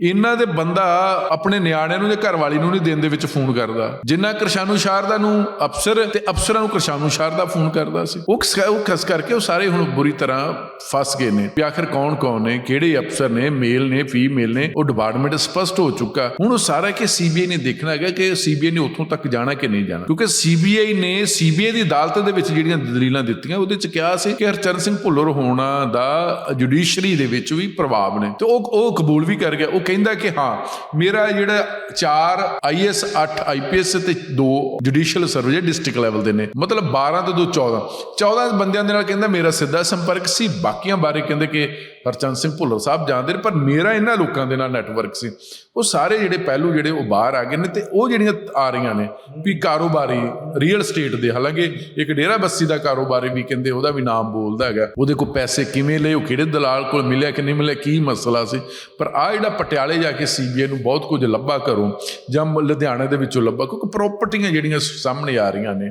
ਇਹਨਾਂ ਦੇ ਬੰਦਾ ਆਪਣੇ ਨਿਆਣਿਆਂ ਨੂੰ ਜਾਂ ਘਰ ਵਾਲੀ ਨੂੰ ਨਹੀਂ ਦਿਨ ਦੇ ਵਿੱਚ ਫੋਨ ਕਰਦਾ। ਜਿੰਨਾ ਕਿਰਸ਼ਾਨੂ ਸ਼ਾਰਦਾ ਨੂੰ ਅਫਸਰ ਤੇ ਅਫਸਰਾਂ ਨੂੰ ਕਿਰਸ਼ਾਨੂ ਸ਼ਾਰਦਾ ਫੋਨ ਕਰਦਾ ਸੀ। ਉਹ ਉਹ ਖਸ ਕਰਕੇ ਉਹ ਸਾਰੇ ਹੁਣ ਬੁਰੀ ਤਰ੍ਹਾਂ ਫਸ ਗਏ ਨੇ। ਵੀ ਆਖਰ ਕੌਣ ਕੌਣ ਨੇ? ਕਿਹੜੇ ਅਫਸਰ ਨੇ? ਮੇਲ ਨੇ, ਫੀਮੇਲ ਨੇ? ਉਹ ਡਿਪਾਰਟਮੈਂਟ ਸਪਸ਼ਟ ਹੋ ਚੁੱਕਾ। ਹੁਣ ਉਹ ਸਾਰਾ ਕਿ ਸੀਬੀਆਈ ਨੇ ਦੇਖਣਾ ਹੈਗਾ ਕਿ ਸੀਬੀਆਈ ਨੇ ਉੱਥੋਂ ਤੱਕ ਜਾਣਾ ਕਿ ਨਹੀਂ ਜਾਣਾ। ਕਿਉਂਕਿ ਸੀਬੀਆਈ ਨੇ ਸੀਬੀਆਈ ਦੀ ਅਦਾਲਤ ਦੇ ਵਿੱਚ ਜਿਹੜੀਆਂ ਦਲੀਲਾਂ ਦਿੱਤੀਆਂ, ਉਹਦੇ ਚ ਕਿਹਾ ਸੀ ਕਿ ਹਰਚਰਨ ਸਿੰਘ ਭੁੱਲਰ ਹੋਣਾ ਦਾ ਜੁਡੀਸ਼ਰੀ ਦੇ ਵਿੱਚ ਵੀ ਪ੍ਰਭਾਵ ਨੇ। ਤੇ ਉਹ ਉਹ ਕਬੂਲ ਵੀ ਕਰ ਗਿਆ। ਉਹ ਕਹਿੰਦਾ ਕਿ ਹਾਂ, ਮੇਰਾ ਜਿਹੜਾ 4 ਆਈਐਸ 8 ਆਈਪੀਐਸ ਤੇ 2 ਜੁਡੀਸ਼ੀਅਲ ਸਰਵਿਸ ਡਿਸਟ੍ਰਿਕਟ ਲੈਵਲ ਦੇ ਨੇ। ਮਤਲਬ 12 ਤੋਂ 2 14 14 ਬੰਦਿਆਂ ਦੇ ਨਾਲ ਕਹਿੰਦਾ ਮੇਰਾ ਸਿੱਧਾ ਸੰਪਰਕ ਸੀ। ਬਾਕੀਆਂ ਬਾਰੇ ਕਹਿੰਦੇ ਕਿ ਹਰਚੰਦ ਸਿੰਘ ਭੁੱਲਰ ਸਾਹਿਬ ਜਾਣਦੇ ਨੇ, ਪਰ ਮੇਰਾ ਇਹਨਾਂ ਲੋਕਾਂ ਦੇ ਨਾਲ ਨੈਟਵਰਕ ਸੀ। ਉਹ ਸਾਰੇ ਜਿਹੜੇ ਪਹਿਲੂ ਜਿਹੜੇ ਉਹ ਬਾਹਰ ਆ ਗਏ ਨੇ ਤੇ ਉਹ ਜਿਹੜੀਆਂ ਆ ਰਹੀਆਂ ਨੇ, ਵੀ ਕਾਰੋਬਾਰੀ ਰੀਅਲ ਸਟੇਟ ਦੇ। ਹਾਲਾਂਕਿ ਇੱਕ ਡੇਰਾ ਬੱਸੀ ਦਾ ਕਾਰੋਬਾਰੀ ਵੀ ਕਹਿੰਦੇ ਉਹਦਾ ਵੀ ਨਾਮ ਬੋਲਦਾ ਹੈਗਾ। ਉਹਦੇ ਕੋਲ ਪੈਸੇ ਕਿਵੇਂ ਲਏ, ਉਹ ਕਿਹੜੇ ਦਲਾਲ ਕੋਲ ਮਿਲਿਆ ਕਿ ਨਹੀਂ ਮਿਲਿਆ, ਕੀ ਮਸਲਾ ਸੀ। ਪਰ ਆ ਜਿਹੜਾ ਪਟਿਆਲੇ ਜਾ ਕੇ ਸੀਬੀਆਈ ਨੂੰ ਬਹੁਤ ਕੁਝ ਲੱਭਾ ਕਰੋ ਜਾਂ ਲੁਧਿਆਣੇ ਦੇ ਵਿੱਚੋਂ ਲੱਭਾ, ਕਿਉਂਕਿ ਪ੍ਰਾਪਰਟੀਆਂ ਜਿਹੜੀਆਂ ਸਾਹਮਣੇ ਆ ਰਹੀਆਂ ਨੇ